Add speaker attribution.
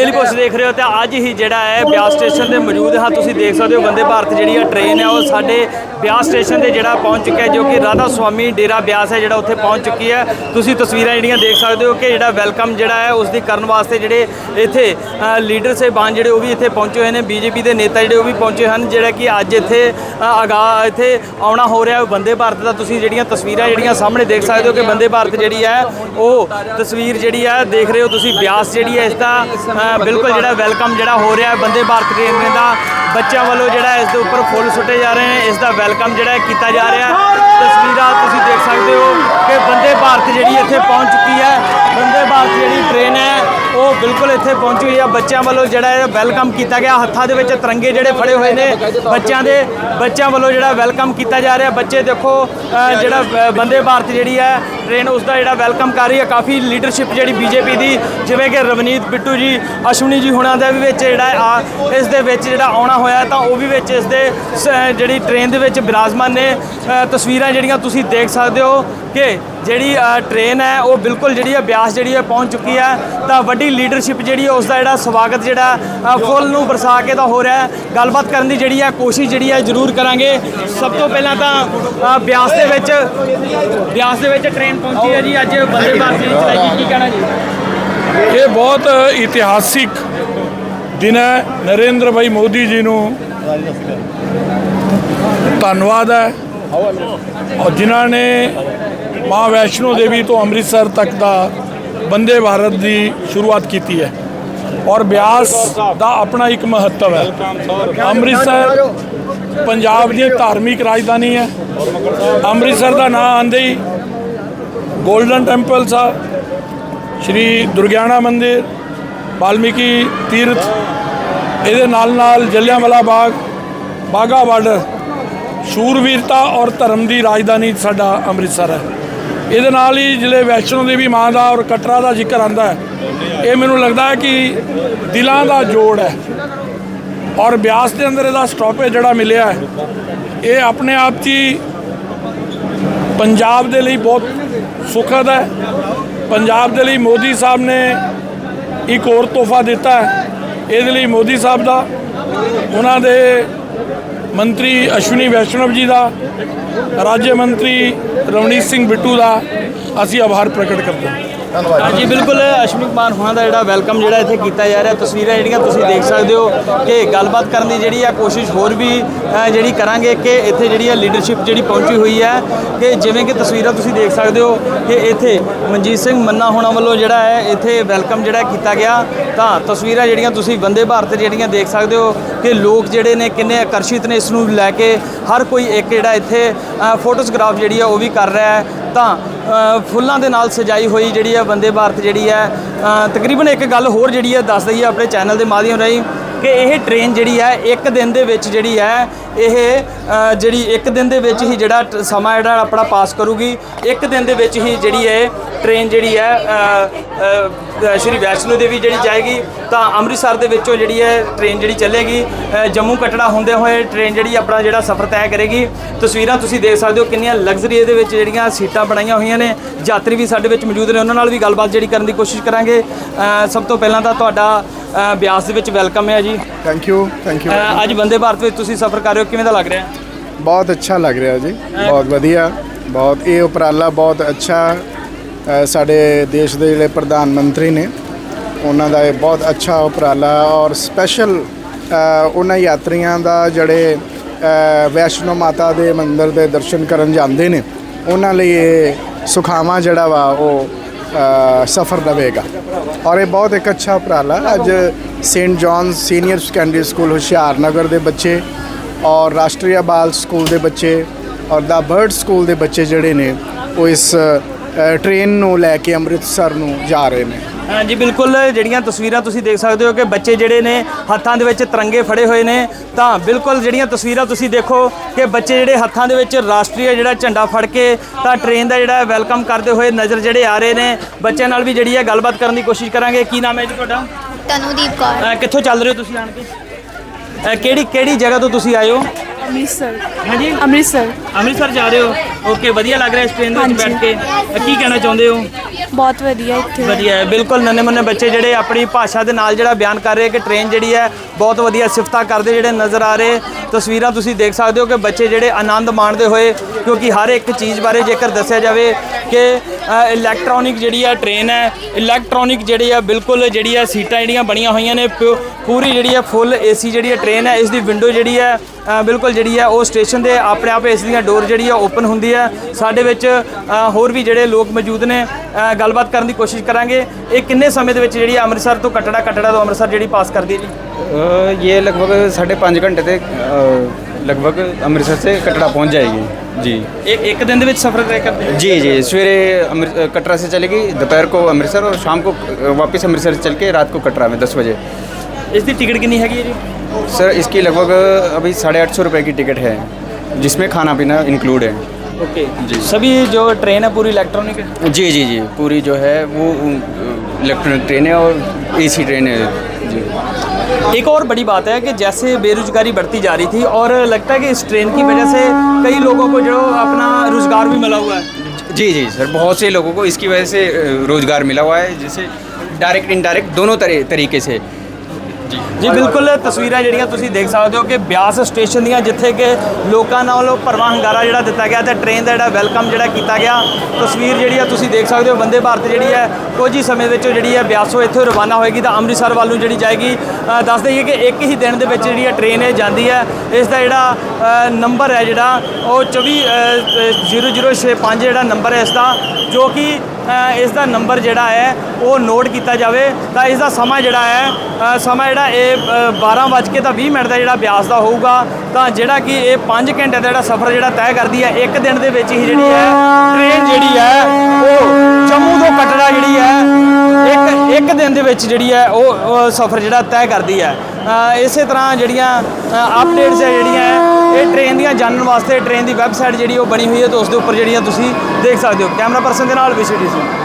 Speaker 1: Daily post ਦੇਖ ਰਹੇ ਹੋ ਤੇ ਅੱਜ ਹੀ ਜਿਹੜਾ ਹੈ ਬਿਆਸ ਸਟੇਸ਼ਨ ਤੇ ਮੌਜੂਦ ਹਾਂ। ਤੁਸੀਂ ਦੇਖ ਸਕਦੇ ਹੋ ਬੰਦੇ ਭਾਰਤ ਜਿਹੜੀ ਆ ਟ੍ਰੇਨ ਹੈ ਉਹ ਸਾਡੇ ਬਿਆਸ ਸਟੇਸ਼ਨ ਤੇ ਜਿਹੜਾ ਪਹੁੰਚ ਚੁੱਕਿਆ ਜੋ ਕਿ ਰਾਧਾ ਸੁਆਮੀ ਡੇਰਾ ਬਿਆਸ ਹੈ, ਜਿਹੜਾ ਉੱਥੇ ਪਹੁੰਚ ਚੁੱਕੀ ਹੈ। ਤੁਸੀਂ ਤਸਵੀਰਾਂ ਜਿਹੜੀਆਂ ਦੇਖ ਸਕਦੇ ਹੋ ਕਿ ਜਿਹੜਾ ਵੈਲਕਮ ਜਿਹੜਾ ਹੈ, ਉਸ ਦੀ ਕਰਨ ਵਾਸਤੇ ਜਿਹੜੇ ਇੱਥੇ ਲੀਡਰ ਸਾਹਿਬਾਨ ਜਿਹੜੇ ਉਹ ਵੀ ਇੱਥੇ ਪਹੁੰਚੇ ਹੋਏ ਨੇ। ਬੀਜੇਪੀ ਦੇ ਨੇਤਾ ਜਿਹੜੇ ਉਹ ਵੀ ਪਹੁੰਚੇ ਹਨ, ਜਿਹੜਾ ਕਿ ਅੱਜ ਇੱਥੇ ਅਗਾ ਇੱਥੇ ਆਉਣਾ ਹੋ ਰਿਹਾ ਬੰਦੇ ਭਾਰਤ ਦਾ ਤੁਸੀਂ ਜਿਹੜੀਆਂ ਤਸਵੀਰਾਂ ਜਿਹੜੀਆਂ ਸਾਹਮਣੇ ਦੇਖ ਸਕਦੇ ਹੋ ਕਿ ਬੰਦੇ ਭਾਰਤ ਜਿਹੜੀ ਹੈ, ਉਹ ਤਸਵੀਰ ਜਿਹੜੀ ਹੈ, ਦੇਖ ਰਹੇ ਹੋ ਤੁਸੀਂ। ਬਿਆਸ ਜਿਹੜੀ ਹੈ, ਇਸ ਦਾ ਬਿਲਕੁਲ ਜਿਹੜਾ ਵੈਲਕਮ ਜਿਹੜਾ ਹੋ ਰਿਹਾ ਹੈ ਵੰਦੇ ਭਾਰਤ ਟ੍ਰੇਨ ਦਾ ਬੱਚਿਆਂ ਵੱਲੋਂ ਜਿਹੜਾ ਇਸ ਦੇ ਉੱਪਰ ਫੁੱਲ ਸੁੱਟੇ ਜਾ ਰਹੇ ਨੇ, ਇਸ ਦਾ ਵੈਲਕਮ ਜਿਹੜਾ ਕੀਤਾ ਜਾ ਰਿਹਾ। ਤਸਵੀਰਾਂ ਤੁਸੀਂ ਦੇਖ ਸਕਦੇ ਹੋ ਕਿ ਬੰਦੇ ਭਾਰਤ ਜਿਹੜੀ ਇੱਥੇ ਪਹੁੰਚ ਚੁੱਕੀ ਹੈ। ਬੰਦੇ ਭਾਰਤ ਜਿਹੜੀ ਟ੍ਰੇਨ ਹੈ, ਉਹ ਬਿਲਕੁਲ ਇੱਥੇ ਪਹੁੰਚੀ ਹੋਈ ਹੈ। ਬੱਚਿਆਂ ਵੱਲੋਂ ਜਿਹੜਾ ਹੈ ਵੈਲਕਮ ਕੀਤਾ ਗਿਆ। ਹੱਥਾਂ ਦੇ ਵਿੱਚ ਤਿਰੰਗੇ ਜਿਹੜੇ ਫੜੇ ਹੋਏ ਨੇ ਬੱਚਿਆਂ ਦੇ। ਬੱਚਿਆਂ ਵੱਲੋਂ ਜਿਹੜਾ ਵੈਲਕਮ ਕੀਤਾ ਜਾ ਰਿਹਾ। ਬੱਚੇ ਦੇਖੋ ਜਿਹੜਾ ਬੰਦੇ ਭਾਰਤ ਜਿਹੜੀ ਹੈ ਟ੍ਰੇਨ ਉਸ ਦਾ ਜਿਹੜਾ ਵੈਲਕਮ ਕਰ ਰਹੀ ਹੈ। ਕਾਫੀ ਲੀਡਰਸ਼ਿਪ ਜਿਹੜੀ ਬੀਜੇਪੀ ਦੀ, ਜਿਵੇਂ ਕਿ ਰਵਨੀਤ ਬਿੱਟੂ ਜੀ, ਅਸ਼ਵਨੀ ਜੀ ਹੁਣਾਂ ਦਾ ਵੀ ਵਿੱਚ ਜਿਹੜਾ ਆ, ਇਸ ਦੇ ਵਿੱਚ ਜਿਹੜਾ ਆਉਣਾ ਹੋਇਆ ਤਾਂ ਉਹ ਵੀ ਵਿੱਚ ਇਸ ਦੇ ਸ- ਜਿਹੜੀ ਟ੍ਰੇਨ ਦੇ ਵਿੱਚ ਬਿਰਾਜਮਾਨ ਨੇ ਤਸਵੀਰਾਂ ਜਿਹੜੀਆਂ ਤੁਸੀਂ ਦੇਖ ਸਕਦੇ ਹੋ ਕਿ ਜਿਹੜੀ ਅ, ਟ੍ਰੇਨ ਹੈ ਉਹ ਬਿਲਕੁਲ ਜਿਹੜੀ ਹੈ ਬਿਆਸ ਜਿਹੜੀ ਹੈ ਪਹੁੰਚ ਚੁੱਕੀ ਹੈ ਤਾਂ ਵੱਡੀ ਲੀਡਰਸ਼ਿਪ ਜਿਹੜੀ ਹੈ ਉਸ ਦਾ ਜਿਹੜਾ ਸਵਾਗਤ ਜਿਹੜਾ ਅ, ਫੁੱਲ ਨੂੰ ਬਰਸਾ ਕੇ ਤਾਂ ਹੋ ਰਿਹਾ ਗੱਲਬਾਤ ਕਰਨ ਦੀ ਜਿਹੜੀ ਹੈ ਕੋਸ਼ਿਸ਼ ਜਿਹੜੀ ਹੈ ਜ਼ਰੂਰ ਕਰਾਂਗੇ। ਸਭ ਤੋਂ ਪਹਿਲਾਂ ਤਾਂ ਬਿਆਸ ਦੇ ਵਿੱਚ ਬਿਆਸ ਦੇ ਵਿੱਚ ਟ੍ਰੇਨ ਪਹੁੰਚੀ ਹੈ ਜੀ ਅੱਜ ਬੰਦੇ ਭਾਰਤ ਦੀ ਚਲਾਈ ਕੀ ਕਹਿਣਾ ਜੀ?
Speaker 2: ਇਹ ਬਹੁਤ ਇਤਿਹਾਸਿਕ ਦਿਨ ਹੈ, ਨਰਿੰਦਰ ਭਾਈ ਮੋਦੀ ਜੀ ਨੂੰ ਧੰਨਵਾਦ ਹੈ। ਔਰ ਜਿਨ੍ਹਾਂ ਨੇ ਮਾਂ ਵੈਸ਼ਨੋ ਦੇਵੀ ਤੋਂ ਅੰਮ੍ਰਿਤਸਰ ਤੱਕ ਦਾ ਬੰਦੇ ਭਾਰਤ ਦੀ ਸ਼ੁਰੂਆਤ ਕੀਤੀ ਹੈ। ਔਰ ਬਿਆਸ ਦਾ ਆਪਣਾ ਇੱਕ ਮਹੱਤਵ ਹੈ। ਅੰਮ੍ਰਿਤਸਰ ਪੰਜਾਬ ਦੀ ਧਾਰਮਿਕ ਰਾਜਧਾਨੀ ਹੈ। ਅੰਮ੍ਰਿਤਸਰ ਦਾ ਨਾਂ ਆਉਂਦੇ ਹੀ ਗੋਲਡਨ ਟੈਂਪਲ ਸਾਹਿਬ ਸ਼੍ਰੀ ਦੁਰਗਿਆਣਾ ਮੰਦਿਰ ਵਾਲਮੀਕੀ ਤੀਰਥ, ਇਹਦੇ ਨਾਲ ਨਾਲ ਜਲਿਆਂਵਾਲਾ ਬਾਗ ਬਾਗਾ ਬਾਰਡਰ ਸ਼ੂਰਵੀਰਤਾ ਔਰ ਧਰਮ ਦੀ ਰਾਜਧਾਨੀ ਸਾਡਾ ਅੰਮ੍ਰਿਤਸਰ ਹੈ। ਇਹਦੇ ਨਾਲ ਹੀ ਜ਼ਿਲ੍ਹੇ ਵੈਸ਼ਨੋ ਦੇਵੀ ਮਾਂ ਦਾ ਔਰ ਕਟਰਾ ਦਾ ਜ਼ਿਕਰ ਆਂਦਾ ਹੈ। ਇਹ ਮੈਨੂੰ ਲੱਗਦਾ ਹੈ ਕਿ ਦਿਲਾਂ ਦਾ ਜੋੜ ਹੈ ਔਰ ਬਿਆਸ ਦੇ ਅੰਦਰ ਇਹਦਾ ਸਟਾਪੇਜ ਜਿਹੜਾ ਮਿਲਿਆ ਇਹ ਆਪਣੇ ਆਪ 'ਚ ਹੀ ਪੰਜਾਬ ਦੇ ਲਈ ਬਹੁਤ ਸੁਖਦ ਹੈ। ਪੰਜਾਬ ਦੇ ਲਈ ਮੋਦੀ ਸਾਹਿਬ ਨੇ ਇੱਕ ਹੋਰ ਤੋਹਫਾ ਦਿੱਤਾ ਹੈ, ਇਹਦੇ ਲਈ ਮੋਦੀ ਸਾਹਿਬ ਦਾ, ਉਹਨਾਂ ਦੇ ਮੰਤਰੀ ਅਸ਼ਵਨੀ ਵੈਸ਼ਨਵ ਜੀ ਦਾ, ਰਾਜ ਮੰਤਰੀ ਰਵਨੀਤ ਸਿੰਘ ਬਿੱਟੂ ਦਾ ਅਸੀਂ ਆਭਾਰ ਪ੍ਰਗਟ ਕਰਦੇ ਹਾਂ।
Speaker 1: ਹਾਂਜੀ, ਬਿਲਕੁਲ ਅਸ਼ਵਨੀ ਕੁਮਾਰ ਹੋਣਾ ਦਾ ਜਿਹੜਾ ਵੈਲਕਮ ਜਿਹੜਾ ਇੱਥੇ ਕੀਤਾ ਜਾ ਰਿਹਾ, ਤਸਵੀਰਾਂ ਜਿਹੜੀਆਂ ਤੁਸੀਂ ਦੇਖ ਸਕਦੇ ਹੋ ਕਿ ਗੱਲਬਾਤ ਕਰਨ ਦੀ ਜਿਹੜੀ ਆ ਕੋਸ਼ਿਸ਼ ਹੋਰ ਵੀ ਜਿਹੜੀ ਕਰਾਂਗੇ ਕਿ ਇੱਥੇ ਜਿਹੜੀ ਆ ਲੀਡਰਸ਼ਿਪ ਜਿਹੜੀ ਪਹੁੰਚੀ ਹੋਈ ਹੈ, ਕਿ ਜਿਵੇਂ ਕਿ ਤਸਵੀਰਾਂ ਤੁਸੀਂ ਦੇਖ ਸਕਦੇ ਹੋ ਕਿ ਇੱਥੇ ਮਨਜੀਤ ਸਿੰਘ ਮੰਨਾ ਹੋਣਾ ਵੱਲੋਂ ਜਿਹੜਾ ਹੈ, ਇੱਥੇ ਵੈਲਕਮ ਜਿਹੜਾ ਕੀਤਾ ਗਿਆ। ਤਾਂ ਤਸਵੀਰਾਂ ਜਿਹੜੀਆਂ ਤੁਸੀਂ ਵੰਦੇ ਭਾਰਤ ਜਿਹੜੀਆਂ ਦੇਖ ਸਕਦੇ ਹੋ ਕਿ ਲੋਕ ਜਿਹੜੇ ਨੇ ਕਿੰਨੇ ਆਕਰਸ਼ਿਤ ਨੇ ਇਸ ਨੂੰ ਲੈ ਕੇ ਹਰ ਕੋਈ ਇੱਕ ਜਿਹੜਾ ਇੱਥੇ ਫੋਟੋਗ੍ਰਾਫ ਜਿਹੜੀ ਆ ਉਹ ਵੀ ਕਰ ਰਿਹਾ ਹੈ। ਤਾਂ ਫੁੱਲਾਂ ਦੇ ਨਾਲ ਸਜਾਈ ਹੋਈ ਜਿਹੜੀ ਹੈ ਵੰਦੇ ਭਾਰਤ ਜਿਹੜੀ ਹੈ ਤਕਰੀਬਨ ਇੱਕ ਗੱਲ ਹੋਰ ਜਿਹੜੀ ਹੈ ਦੱਸ ਦਈਏ ਆਪਣੇ ਚੈਨਲ ਦੇ ਮਾਧਿਅਮ ਰਾਹੀਂ ਕਿ ਇਹ ਟ੍ਰੇਨ ਜਿਹੜੀ ਹੈ ਇੱਕ ਦਿਨ ਦੇ ਵਿੱਚ ਜਿਹੜੀ ਹੈ ਇਹ ਜਿਹੜੀ ਇੱਕ ਦਿਨ ਦੇ ਵਿੱਚ ਹੀ ਜਿਹੜਾ ਸਮਾਂ ਜਿਹੜਾ ਆਪਣਾ ਪਾਸ ਕਰੂਗੀ ਇੱਕ ਦਿਨ ਦੇ ਵਿੱਚ ਹੀ ਜਿਹੜੀ ਇਹ ਟ੍ਰੇਨ ਜਿਹੜੀ ਹੈ ਸ਼੍ਰੀ ਵੈਸ਼ਨੋ ਦੇਵੀ ਜਿਹੜੀ ਜਾਏਗੀ ਤਾਂ ਅੰਮ੍ਰਿਤਸਰ ਦੇ ਵਿੱਚੋਂ ਜਿਹੜੀ ਹੈ ਟ੍ਰੇਨ ਜਿਹੜੀ ਚੱਲੇਗੀ ਜੰਮੂ ਕਟੜਾ ਹੁੰਦੇ ਹੋਏ ਟ੍ਰੇਨ ਜਿਹੜੀ ਆਪਣਾ ਜਿਹੜਾ ਸਫ਼ਰ ਤੈਅ ਕਰੇਗੀ। ਤਸਵੀਰਾਂ ਤੁਸੀਂ ਦੇਖ ਸਕਦੇ ਹੋ ਕਿੰਨੀਆਂ ਲਗਜ਼ਰੀ ਇਹਦੇ ਵਿੱਚ ਜਿਹੜੀਆਂ ਸੀਟਾਂ ਬਣਾਈਆਂ ਹੋਈਆਂ ਨੇ। ਯਾਤਰੀ ਵੀ ਸਾਡੇ ਵਿੱਚ ਮੌਜੂਦ ਨੇ ਉਹਨਾਂ ਨਾਲ ਵੀ ਗੱਲਬਾਤ ਜਿਹੜੀ ਕਰਨ ਦੀ ਕੋਸ਼ਿਸ਼ ਕਰਾਂਗੇ। ਸਭ ਤੋਂ ਪਹਿਲਾਂ ਤਾਂ ਤੁਹਾਡਾ ਬਿਆਸ ਦੇ ਵਿੱਚ ਵੈਲਕਮ ਹੈ ਜੀ।
Speaker 3: ਥੈਂਕ ਯੂ ਥੈਂਕ ਯੂ
Speaker 1: ਅੱਜ ਵੰਦੇ ਭਾਰਤ ਵਿੱਚ ਤੁਸੀਂ ਸਫ਼ਰ ਕਰ ਰਹੇ ਹੋ ਕਿਵੇਂ ਦਾ ਲੱਗ ਰਿਹਾ?
Speaker 3: ਬਹੁਤ ਅੱਛਾ ਲੱਗ ਰਿਹਾ ਜੀ ਬਹੁਤ ਵਧੀਆ ਬਹੁਤ ਇਹ ਉਪਰਾਲਾ ਬਹੁਤ ਅੱਛਾ ਅ, ਸਾਡੇ ਦੇਸ਼ ਦੇ ਜਿਹੜੇ ਪ੍ਰਧਾਨ ਮੰਤਰੀ ਨੇ ਉਹਨਾਂ ਦਾ ਇਹ ਬਹੁਤ ਅੱਛਾ ਉਪਰਾਲਾ ਔਰ ਸਪੈਸ਼ਲ ਉਹਨਾਂ ਯਾਤਰੀਆਂ ਦਾ ਜਿਹੜੇ ਅ, ਵੈਸ਼ਨੋ ਮਾਤਾ ਦੇ ਮੰਦਿਰ ਦੇ ਦਰਸ਼ਨ ਕਰਨ ਜਾਂਦੇ ਨੇ ਉਹਨਾਂ ਲਈ ਇਹ ਸੁਖਾਵਾਂ ਜਿਹੜਾ ਵਾ ਉਹ ਅ, ਸਫਰ ਦੇਵੇਗਾ। ਔਰ ਇਹ ਬਹੁਤ ਇੱਕ ਅੱਛਾ ਉਪਰਾਲਾ ਅੱਜ saint John senior secondary school Hushiarnagar ਦੇ ਬੱਚੇ ਔਰ ਰਾਸ਼ਟਰੀ ਬਾਲ ਸਕੂਲ ਦੇ ਬੱਚੇ ਔਰ ਦਾ ਬਰਡ ਸਕੂਲ ਦੇ ਬੱਚੇ ਜਿਹੜੇ ਨੇ ਉਹ ਇਸ ਟ੍ਰੇਨ ਨੂੰ ਲੈ ਕੇ ਅੰਮ੍ਰਿਤਸਰ ਨੂੰ ਜਾ ਰਹੇ ਨੇ।
Speaker 1: ਹਾਂਜੀ ਬਿਲਕੁਲ ਜਿਹੜੀਆਂ ਤਸਵੀਰਾਂ ਤੁਸੀਂ ਦੇਖ ਸਕਦੇ ਹੋ ਕਿ ਬੱਚੇ ਜਿਹੜੇ ਨੇ ਹੱਥਾਂ ਦੇ ਵਿੱਚ ਤਿਰੰਗੇ ਫੜੇ ਹੋਏ ਨੇ। ਤਾਂ ਬਿਲਕੁਲ ਜਿਹੜੀਆਂ ਤਸਵੀਰਾਂ ਤੁਸੀਂ ਦੇਖੋ ਕਿ ਬੱਚੇ ਜਿਹੜੇ ਹੱਥਾਂ ਦੇ ਵਿੱਚ ਰਾਸ਼ਟਰੀ ਜਿਹੜਾ ਝੰਡਾ ਫੜ ਕੇ ਤਾਂ ਟ੍ਰੇਨ ਦਾ ਜਿਹੜਾ ਵੈਲਕਮ ਕਰਦੇ ਹੋਏ ਨਜ਼ਰ ਜਿਹੜੇ ਆ ਰਹੇ ਨੇ। ਬੱਚਿਆਂ ਨਾਲ ਵੀ ਜਿਹੜੀ ਹੈ ਗੱਲਬਾਤ ਕਰਨ ਦੀ ਕੋਸ਼ਿਸ਼ ਕਰਾਂਗੇ। ਕੀ ਨਾਮ ਹੈ ਜੀ ਤੁਹਾਡਾ?
Speaker 4: ਤਨੂਦੀਪ ਕੌਰ।
Speaker 1: ਕਿੱਥੋਂ ਚੱਲ ਰਹੇ ਹੋ ਤੁਸੀਂ ਆਣ ਕੇ? ਅਹ ਕਿਹੜੀ ਕਿਹੜੀ ਜਗ੍ਹਾ ਤੋਂ ਤੁਸੀਂ ਆਏ ਹੋ?
Speaker 4: ਅੰਮ੍ਰਿਤਸਰ।
Speaker 1: ਹਾਂਜੀ?
Speaker 4: ਅੰਮ੍ਰਿਤਸਰ।
Speaker 1: ਅੰਮ੍ਰਿਤਸਰ ਜਾ ਰਹੇ ਹੋ? ਓਕੇ ਵਧੀਆ ਲੱਗ ਰਿਹਾ ਇਸ ਟ੍ਰੇਨ ਦੇ ਵਿੱਚ
Speaker 4: ਹਾਂਜੀ।
Speaker 1: ਬੈਠ ਕੇ। ਅ, ਕੀ ਕਹਿਣਾ ਚਾਹੁੰਦੇ ਹੋ?
Speaker 4: ਬਹੁਤ ਵਧੀਆ ਇੱਥੇ।
Speaker 1: ਵਧੀਆ ਹੈ ਬਿਲਕੁਲ ਨੰਨੇ ਮੁੰਨੇ ਬੱਚੇ ਜਿਹੜੇ ਆਪਣੀ ਭਾਸ਼ਾ ਦੇ ਨਾਲ ਜਿਹੜਾ ਬਿਆਨ ਕਰ ਰਹੇ ਕਿ ਟ੍ਰੇਨ ਜਿਹੜੀ ਹੈ ਬਹੁਤ ਵਧੀਆ ਸਿਫਤਾਂ ਕਰਦੇ ਜਿਹੜੇ ਨਜ਼ਰ ਆ ਰਹੇ। ਤਸਵੀਰਾਂ ਤੁਸੀਂ ਦੇਖ ਸਕਦੇ ਹੋ ਕਿ ਬੱਚੇ ਜਿਹੜੇ ਆਨੰਦ ਮਾਣਦੇ ਹੋਏ ਕਿਉਂਕਿ ਹਰ ਇੱਕ ਚੀਜ਼ ਬਾਰੇ ਜੇਕਰ ਦੱਸਿਆ ਜਾਵੇ ਕਿ ਇਲੈਕਟ੍ਰੋਨਿਕ ਜਿਹੜੀ ਆ ਟ੍ਰੇਨ ਹੈ ਇਲੈਕਟ੍ਰੋਨਿਕ ਜਿਹੜੀ ਆ ਬਿਲਕੁਲ ਜਿਹੜੀ ਆ ਸੀਟਾਂ ਜਿਹੜੀਆਂ ਬਣੀਆਂ ਹੋਈਆਂ ਨੇ ਪੂਰੀ ਜਿਹੜੀ ਆ ਫੁੱਲ ਏਸੀ ਜਿਹੜੀ ਆ ਟ੍ਰੇਨ ਹੈ, ਇਸ ਦੀ ਵਿੰਡੋ ਜਿਹੜੀ ਆ ਬਿਲਕੁਲ ਜਿਹੜੀ ਆ ਉਹ ਸਟੇਸ਼ਨ ਦੇ ਆਪਣੇ ਆਪ ਇਸ ਦੀਆਂ ਡੋਰ ਜਿਹੜੀ ਆ ਓਪਨ ਹੁੰਦੀ ਆ। ਸਾਡੇ ਵਿੱਚ ਹੋਰ ਵੀ ਜਿਹੜੇ ਲੋਕ ਮੌਜੂਦ ਨੇ ਗੱਲਬਾਤ ਕਰਨ ਦੀ ਕੋਸ਼ਿਸ਼ ਕਰਾਂਗੇ। ਇਹ ਕਿੰਨੇ ਸਮੇਂ ਦੇ ਵਿੱਚ ਜਿਹੜੀ ਅੰਮ੍ਰਿਤਸਰ ਤੋਂ ਕਟੜਾ ਕਟੜਾ ਤੋਂ ਅੰਮ੍ਰਿਤਸਰ ਜਿਹੜੀ ਪਾਸ ਕਰਦੀ ਹੈ ਜੀ?
Speaker 5: ਇਹ ਲਗਭਗ 5.5 ਘੰਟੇ ਤੇ घंटे तक अ, लगभग अमृतसर से कटरा पहुंच जाएगी जी
Speaker 1: ਇੱਕ ਇੱਕ ਦਿਨ ਦੇ ਵਿੱਚ ਸਫ਼ਰ ਤੈਅ ਕਰਦੇ ਹੋ
Speaker 5: जी जी सवेरे अमृत अ, कटरा से चलेगी दोपहर को अमृतसर और शाम को अ, वापस अमृतसर से चल के रात को कटरा में दस बजे
Speaker 1: ਇਸ ਦੀ ਟਿਕਟ ਕਿੰਨੀ ਹੈਗੀ ਹੈ ਜੀ
Speaker 5: सर इसकी लगभग अ, अभी साढ़े आठ सौ रुपये की टिकट है जिसमें खाना पीना इंक्लूड है
Speaker 1: ओके सभी जो ट्रेन है पूरी इलेक्ट्रॉनिक है
Speaker 5: जी जी जी पूरी जो है वो इलेक्ट्रॉनिक ट्रेन है और एसी ट्रेन है जी
Speaker 1: एक और बड़ी बात है कि जैसे बेरोजगारी बढ़ती जा रही थी और लगता है कि इस ट्रेन की वजह से कई लोगों को जो अपना रोज़गार भी मिला हुआ है।
Speaker 5: जी जी सर बहुत से लोगों को इसकी वजह से रोज़गार मिला हुआ है जैसे डायरेक्ट इनडायरेक्ट दोनों तरी, तरीके से।
Speaker 1: ਜੀ। ਬਿਲਕੁਲ, ਤਸਵੀਰਾਂ ਜਿਹੜੀਆਂ ਤੁਸੀਂ ਦੇਖ ਸਕਦੇ ਹੋ ਕਿ ਬਿਆਸ ਸਟੇਸ਼ਨ ਦੀਆਂ, ਜਿੱਥੇ ਕਿ ਲੋਕਾਂ ਨਾਲੋਂ ਭਰਵਾਂ ਹੰਗਾਰਾ ਜਿਹੜਾ ਦਿੱਤਾ ਗਿਆ ਤੇ ਟ੍ਰੇਨ ਦਾ ਜਿਹੜਾ ਵੈਲਕਮ ਜਿਹੜਾ ਕੀਤਾ ਗਿਆ, ਤਸਵੀਰ ਜਿਹੜੀ ਆ ਤੁਸੀਂ ਦੇਖ ਸਕਦੇ ਹੋ ਬੰਦੇ ਭਾਰਤ ਜਿਹੜੀ ਹੈ ਕੁਝ ਹੀ ਸਮੇਂ ਵਿੱਚ ਜਿਹੜੀ ਹੈ ਬਿਆਸੋਂ ਇੱਥੋਂ ਰਵਾਨਾ ਹੋਏਗੀ ਤਾਂ ਅੰਮ੍ਰਿਤਸਰ ਵੱਲ ਨੂੰ ਜਿਹੜੀ ਜਾਏਗੀ। ਦੱਸ ਦਈਏ ਕਿ ਇੱਕ ਹੀ ਦਿਨ ਦੇ ਵਿੱਚ ਜਿਹੜੀ ਹੈ ਟ੍ਰੇਨ ਇਹ ਜਾਂਦੀ ਹੈ ਇਸ ਦਾ ਜਿਹੜਾ ਨੰਬਰ ਹੈ ਜਿਹੜਾ, ਉਹ 24 0065 ਜਿਹੜਾ ਨੰਬਰ ਹੈ ਇਸ ਦਾ, ਜੋ ਕਿ ਇਸ ਦਾ ਨੰਬਰ ਜਿਹੜਾ ਹੈ ਉਹ ਨੋਟ ਕੀਤਾ ਜਾਵੇ। ਤਾਂ ਇਸ ਦਾ ਸਮਾਂ ਜਿਹੜਾ ਹੈ ਸਮਾਂ ਜਿਹੜਾ ਇਹ ਅ, 12 ਵੱਜ ਕੇ ਤਾਂ 20 ਮਿੰਟ ਦਾ ਜਿਹੜਾ ਬਿਆਸ ਦਾ ਹੋਊਗਾ। ਤਾਂ ਜਿਹੜਾ ਕਿ ਇਹ 5 ਘੰਟੇ ਦਾ ਜਿਹੜਾ ਸਫ਼ਰ ਜਿਹੜਾ ਤੈਅ ਕਰਦੀ ਹੈ ਇੱਕ ਦਿਨ ਦੇ ਵਿੱਚ ਹੀ ਜਿਹੜੀ ਹੈ ਟ੍ਰੇਨ ਜਿਹੜੀ ਹੈ ਉਹ ਜੰਮੂ ਤੋਂ ਕਟੜਾ ਜਿਹੜੀ ਹੈ ਇੱਕ ਇੱਕ ਦਿਨ ਦੇ ਵਿੱਚ ਜਿਹੜੀ ਹੈ ਉਹ ਸਫ਼ਰ ਜਿਹੜਾ ਤੈਅ ਕਰਦੀ ਹੈ। ਇਸੇ ਤਰ੍ਹਾਂ ਜਿਹੜੀਆਂ ਅਪਡੇਟਸ ਹੈ ਜਿਹੜੀਆਂ ਹੈ, ਇਹ ਟ੍ਰੇਨ ਦੀਆਂ ਜਾਣਨ ਵਾਸਤੇ ਟ੍ਰੇਨ ਦੀ ਵੈਬਸਾਈਟ ਜਿਹੜੀ ਉਹ ਬਣੀ ਹੋਈ ਹੈ ਤੇ ਉਸ ਦੇ ਉੱਪਰ ਜਿਹੜੀਆਂ ਤੁਸੀਂ ਦੇਖ ਸਕਦੇ ਹੋ। ਕੈਮਰਾ ਪਰਸਨ ਦੇ ਨਾਲ ਵਿਸ਼ੇ ਸੀ।